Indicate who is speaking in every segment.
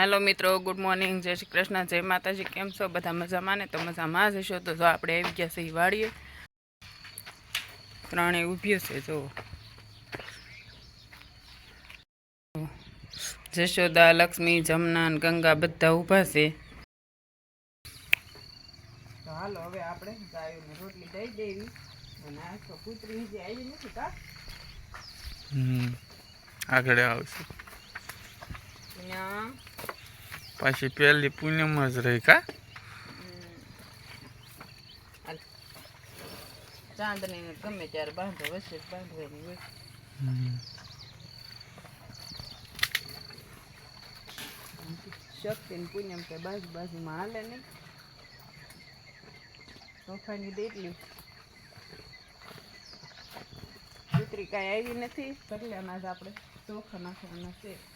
Speaker 1: Hello મિત્રો good morning જય શ્રી કૃષ્ણ જય માતાજી કેમ છો? બધા મજામાં ને? તો મજામાં જ હશો? તો જો આપણે આવી ગયા છે ઈ ત્રણે ત્રણેય ઊભી છે જો. જશોદા લક્ષ્મી જમના ગંગા બધા ઊભા છે. હાલો હવે આપણે ગાયોને રોટલી દઈ દેવી. અને આ તો કૂતરી આવી નથી કા?
Speaker 2: આગળ આવશે. પાછી પહેલી પૂનમ જ રહી કા.
Speaker 1: ચાંદની ગમે ત્યારે બાંધો વચ્ચે બાંધવાની હોય. શક્તિ ને કે બાજુ બાજુમાં હાલે નહીં. તોફાની દેટલી. કૂતરી કાંઈ આવી નથી. સગલાના જ આપણે ચોખા નાખવાના છે.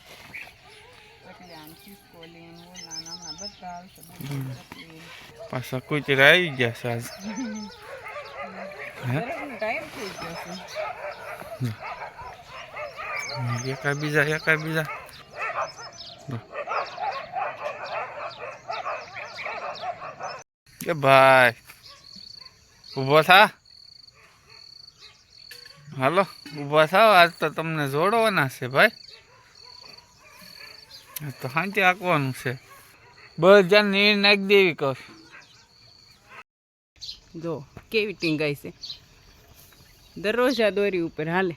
Speaker 2: પાછા કુતરા આવી ગયા છે આજ? એકા બીજા એકા બીજા કે ભાઈ, ઊભો થા. હાલો, ઊભા થાવ. આજ તો તમને જોડવાના છે ભાઈ. તો શાંતિ આંકવાનું છે. બધા નીર નાખી દેવી કહું.
Speaker 1: જો કેવી ટીંગાઈ છે? દરરોજ આ દોરી ઉપર હાલે.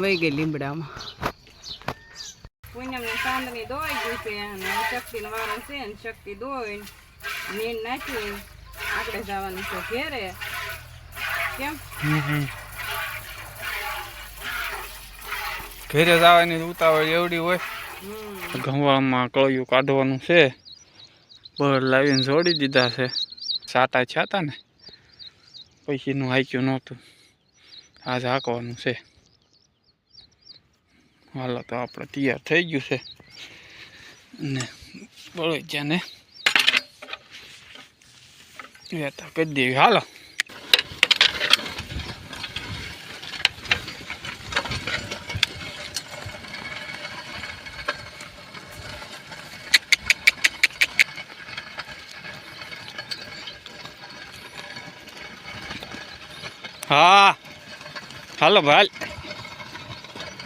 Speaker 1: વહી ગઈ લીમડામાં. પૂનમ ને ચાંદની દોઈ ગયું છે અને શક્તિ નો વારો છે ને શક્તિ દોઈ નીર નાખી આપણે જવાનું છે ઘેરે. કેમ?
Speaker 2: ઘેરે જવાની ઉતાવળ એવડી હોય. ગંવાળમાં કળિયું કાઢવાનું છે. બળ લાવીને જોડી દીધા છે. સાટા છાતા ને. પૈસીનું હાક્યું નહોતું. આજ હાકવાનું છે. હાલો તો આપણે તૈયાર થઈ ગયું છે. ને બળોજ્યાને. વેતા કરી દેવી. હાલો. હા. હાલો ભાઈ.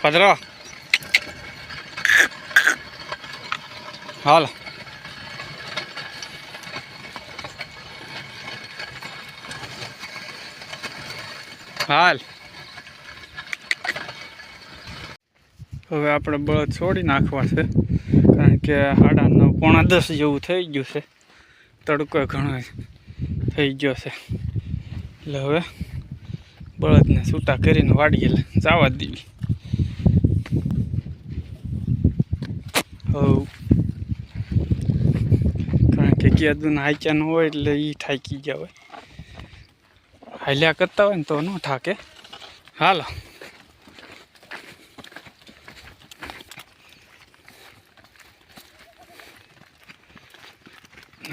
Speaker 2: પધરો. હાલો. હાલ. હવે આપણે બળદ છોડી નાખવા છે. કારણ કે સાડા નવ પોણા દસ જેવું થઈ ગયું છે. તડકો ઘણો થઈ ગયો છે. એટલે હવે બળદને છૂટા કરીને વાડીએ જવા દેવી. હવ. કારણ કે કેદું હાક્યા ન હોય એટલે એ થાકી ગયા હોય. હાલ્યા કરતા હોય ને તો ન થાકે. હાલો.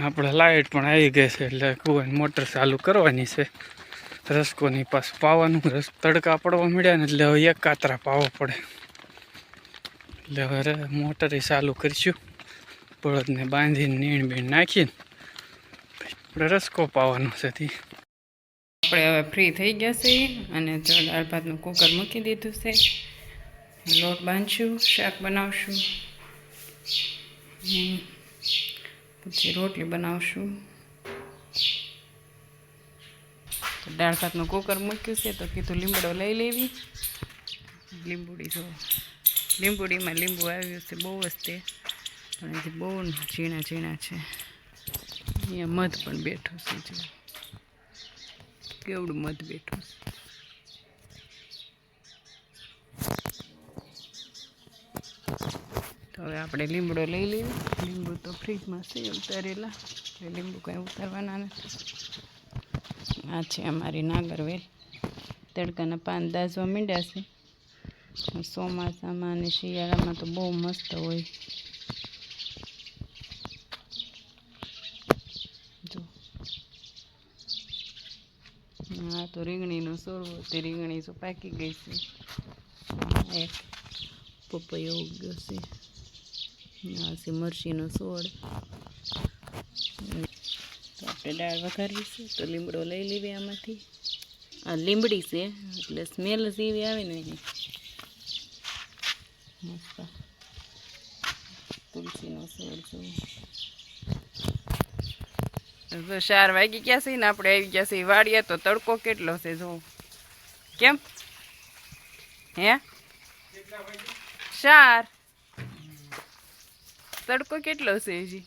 Speaker 2: આપણે લાઈટ પણ આવી ગઈ છે એટલે કુવાની મોટર ચાલુ કરવાની છે. રસકોની પાસ પાવાનું, રસ તડકા પડવા મળ્યા ને એટલે હવે એક કાતરા પાવો પડે. એટલે હવે મોટરે ચાલુ કરીશું. બળદને બાંધીને નીણ બીણ નાખીને આપણે રસકો પાવાનો છે
Speaker 1: આપણે હવે ફ્રી થઈ ગયા છે અને દાળ ભાતનું કુકર મૂકી દીધું છે. લોટ બાંધશું, શાક બનાવશું. પછી રોટલી બનાવશું. તો દાળ ભાતનું કુકર મૂક્યું છે તો કીધું લીમડો લઈ લેવી. લીંબુડી જો, લીંબુડીમાં લીંબુ આવ્યું છે બહુ જ તે. પણ હજી બહુ ઝીણા ઝીણા છે, અહીંયા મધ પણ બેઠું છે જો. કેવડું મધ બેઠું છે. તો હવે આપણે લીમડો લઈ લઈએ લીંબુ તો ફ્રીજમાં છે ઉતારેલા. લીંબુ કાંઈ ઉતારવાના નથી. આ છે અમારી નાગરવેલ. તડકાના પાન દાઝવા માંડ્યા છે. ચોમાસામાં અને શિયાળામાં તો બહુ મસ્ત હોય. જો. આ તો રીંગણીનો સોરવો તે રીંગણી તો પાકી ગઈ છે. એક પપૈયો ઉગ્યો છે. આ છે મરચીનો તો આપણે દાળ વઘારીશું તો લીમડો લઈ લેવી આમાંથી. આ લીમડી છે એટલે સ્મેલ જ એવી આવે ને એની. મસ્ત. તુલસીનો છોડ જો તો ચાર વાગી ગયા છે ને આપણે આવી ગયા છે વાડીએ તો તડકો કેટલો છે જો કેમ? હે? ચાર. તડકો કેટલો છે હજી?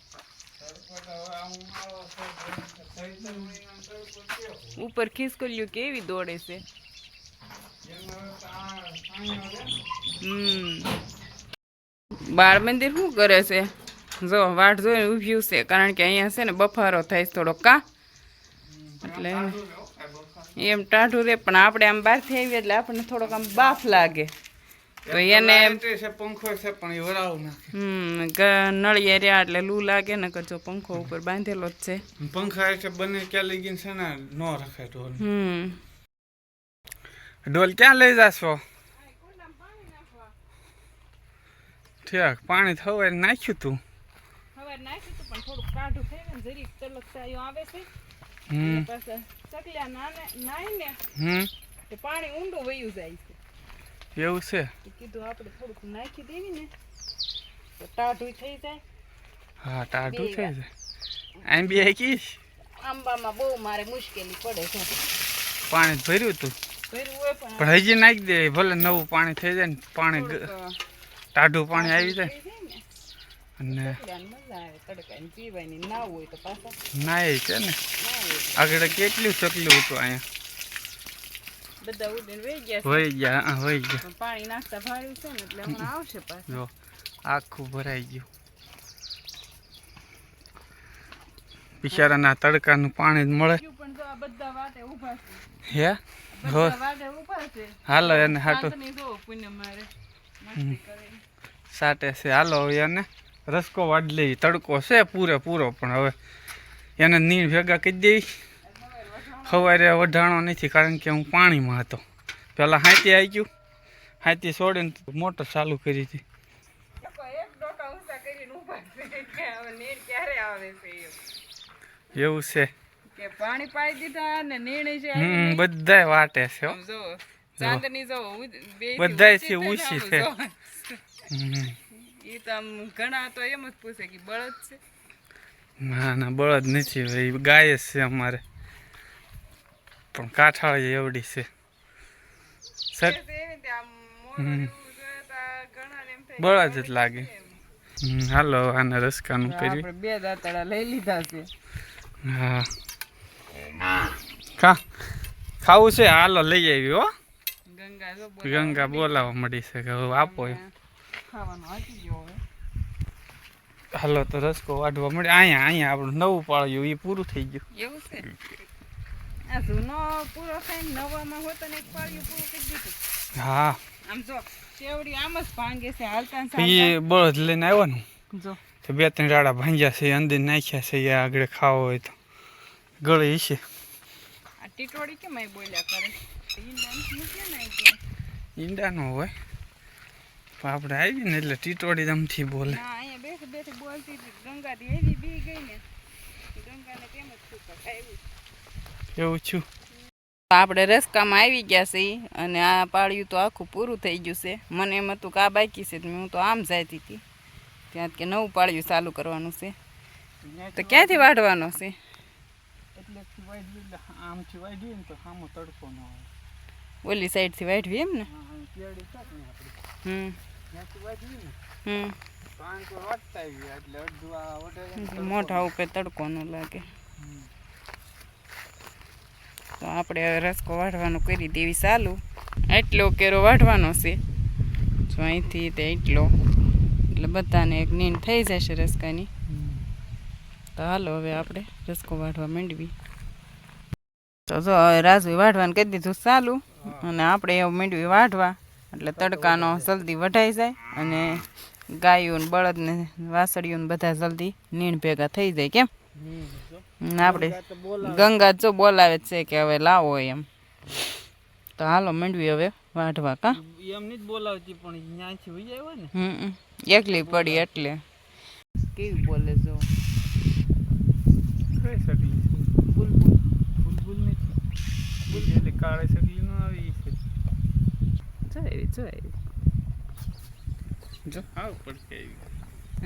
Speaker 1: ઉપર ખિસકોલ્યું કેવી દોડે છે? બાળ મંદિર શું કરે છે? જો, વાટ જોઈને ઊભ્યું છે, કારણ કે અહીંયા છે ને બફારો થાય છે થોડો કા? એટલે એમ ટાઢું રે, પણ આપણે આમ બહારથી આવીએ એટલે આપણને થોડોક આમ બાફ લાગે. તો એને
Speaker 2: પંખો છે પણ એ વરાવ નાખે.
Speaker 1: હમ નળિયા રહ્યા એટલે લૂ લાગે ને કરજો પંખો ઉપર બાંધેલો જ છે.
Speaker 2: પંખા એટલે બંને ક્યાં લઈ ગઈ છે ને નો રખાય ઢોલ
Speaker 1: હમ.
Speaker 2: ઢોલ ક્યાં લઈ જાશો? ઠીક પાણી થવાય નાખ્યું તું.
Speaker 1: નાખ્યું તો પણ થોડુંક કાઢું થઈ ને જરીક તલકસાયો આવે છે.
Speaker 2: હમ.
Speaker 1: પાછા ચકલ્યા નાને નાય
Speaker 2: હમ.
Speaker 1: પાણી ઊંડું વયું જાય છે.
Speaker 2: એવું છે?
Speaker 1: કીધું આપણે થોડુંક નાખી દેવી ને તો ટાઢું થઈ જાય.
Speaker 2: હા ટાઢું થઈ જાય. આમ બી આકી
Speaker 1: આંબામાં બહુ મારે મુશ્કેલી પડે છે.
Speaker 2: પાણી ભર્યું તું?
Speaker 1: પણ
Speaker 2: હજી નાખી દે ભલે નવું પાણી થઈ જાય ને પાણી ટાઢું પાણી આવી જાય. અને
Speaker 1: ના હોય તો પાછા.
Speaker 2: છે ને? આગળ કેટલું ચકલું હતું અહીંયા?
Speaker 1: બધા ઉડીને વહી ગયા
Speaker 2: વહી ગયા વહી ગયા.
Speaker 1: પાણી નાખતા ભાડ્યું છે ને એટલે હમણાં આવશે પાછું.
Speaker 2: જો આખું ભરાઈ ગયું. બિચારાના તડકાનું પાણી જ મળે.
Speaker 1: પણ જો આ બધા વાટે ઊભા છે.
Speaker 2: હે?
Speaker 1: બધા વાટે ઊભા છે.
Speaker 2: હાલો એને હાટું.
Speaker 1: જો પુણ્ય મારે.
Speaker 2: સાટે છે. હાલો હવે એને રસકો વાડી લઈ. તડકો છે પૂરે પૂરો પણ હવે. એને નીણ ભેગા કરી દેવી. સવારે વઢાણો નથી, કારણ કે હું પાણીમાં હતો. પહેલાં હાથી આવી ગયું, હાથી છોડીને મોટર ચાલુ કરી હતી. એવું છે. બધાય વાટે છે બધાય છે ઊંચી છે.
Speaker 1: બળદ છે
Speaker 2: ના ના, બળદ નથી ભાઈ ગાય જ છે અમારે. પણ કાંઠાળી એવડી છે. બળદ જ લાગે. હમ, હાલો આને રસકાનું કરી
Speaker 1: આપણે બે દાંતડા લઈ લીધા છે.
Speaker 2: હા. ખા ખાવું છે હાલો લઈ આવી હો.
Speaker 1: ગંગા જો
Speaker 2: બોલાવવા મળી છે કે હવે આપો એમ. હાલો તો રસકો વાઢવા મળે અહીંયા અહીંયા આપણું નવું પાળ્યું એ પૂરું થઈ ગયું.
Speaker 1: એવું છે? આ જૂનો પૂરો થઈને નવામાં હોય તો એક પાળિયું પૂરું કરી દીધું.
Speaker 2: હા.
Speaker 1: આમ જો શેવડી આમ જ ભાંગે છે હાલતા
Speaker 2: એ બળદ લઈને આવ્યો ને
Speaker 1: જો.
Speaker 2: તો બે ત્રણ રાડા ભાંગ્યા છે અંદર નાખ્યા છે એ આગળ ખાવો હોય તો. ગળી છે.
Speaker 1: આ ટીટોડી કેમ એ બોલ્યા કરે? ઈંડા ને
Speaker 2: હોય. પણ આપણે આવી ને એટલે ટીટોડી દમથી બોલે.
Speaker 1: અહીંયા બેઠી બેઠી બોલતી ગંગા દેવી બી ગઈ ને. ગંગાને કેમ જ છૂપા ખાયું
Speaker 2: એવું છું.
Speaker 1: આપણે રસકામાં આવી ગયા છે અને આ પાળિયું તો આખું પૂરું થઈ ગયું છે. મને એમ હતું કે આ બાકી છે હું તો આમ જતી હતી. ત્યાં કે નવું પાળિયું ચાલુ કરવાનું છે. તો ક્યાંથી વાઢવાનો છે?
Speaker 2: એટલે વાઢી એટલે આમથી વાઢીએ ને તો સામો તડકો ન
Speaker 1: ઓલી સાઈડથી વાઢવી એમ ને? હમ. હમ. મોઢા ઉપર તડકો ન લાગે. તો આપણે રસકો વાઢવાનું કરી દેવી ચાલુ. એટલો કેરો વાઢવાનો છે. જો અહીંથી તે એટલો એટલે બધાને એક નીંદ થઈ જશે રસકાની. તો હાલો હવે આપણે રસકો વાઢવા માંડવી. તો જો હવે રાજવી વાઢવાનું કહી દીધું ચાલુ. અને આપણે એવું માંડવી વાઢવા. એટલે તડકાનો જલ્દી વઢાઈ જાય. અને ગાયું ને બળદ ને વાસળીયું ને બધા જલ્દી નીણ ભેગા થઈ જાય, કેમ? આપણે ગંગા જો બોલાવે છે કે હવે લાવો એમ. તો હાલો મંડવી હવે વાઢવા કા?
Speaker 2: એમની જ બોલાવતી પણ ત્યાંથી વહી આવ્યો ને.
Speaker 1: હમ એકલી પડી એટલે. કેવી બોલે જો?
Speaker 2: કઈ સગલી
Speaker 1: બુલબુલ.
Speaker 2: બુલબુલ નથી એટલે કાળે સગલી નો આવી છે.
Speaker 1: જોઈ જોઈ
Speaker 2: જો આવ પડકે આવી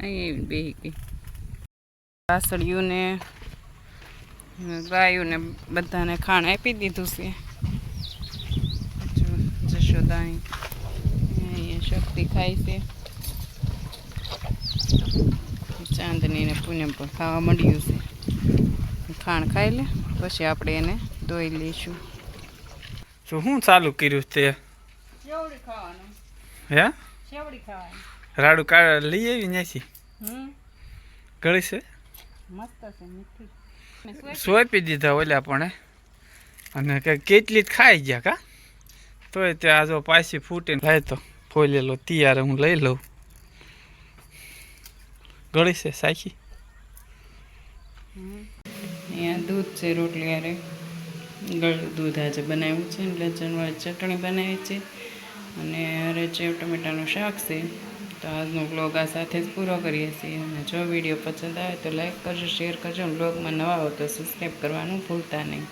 Speaker 1: અહીં બેહી ગઈ. ને બધાને ખાણ આપી દીધું છે. જો જશોદા અહીંયા શક્તિ ખાય છે. ચાંદની ને પૂનમ પણ ખાવા મળ્યું છે. ખાણ ખાઈ લે પછી આપણે એને ધોઈ લઈશું.
Speaker 2: તો શું ચાલુ કર્યું તે? હે? રાડુ કાઢ લઈ આવી ત્યાંથી
Speaker 1: હમ.
Speaker 2: ગળી છે?
Speaker 1: મસ્ત છે મીઠી.
Speaker 2: સોંપી દીધા ઓલા પણ અને કે કેટલી જ ખાઈ ગયા કા? તોય તે આ જો પાછી ફૂટીને લાય તો ફોલેલો તૈયાર હું લઈ લઉં. ગળી છે સાખી.
Speaker 1: અહીંયા દૂધ છે રોટલી અરે ગળ્યું દૂધ આજે બનાવ્યું છે એટલે ચટણી બનાવી છે. અને અરે સેવ ટમેટાનું શાક છે તો આજનો બ્લોગ આ સાથે જ પૂરો કરીએ છીએ. અને જો વીડિયો પસંદ આવે તો લાઇક કરજો શેર કરજો બ્લોગમાં નવા હો તો સબસ્ક્રાઈબ કરવાનું ભૂલતા નહીં.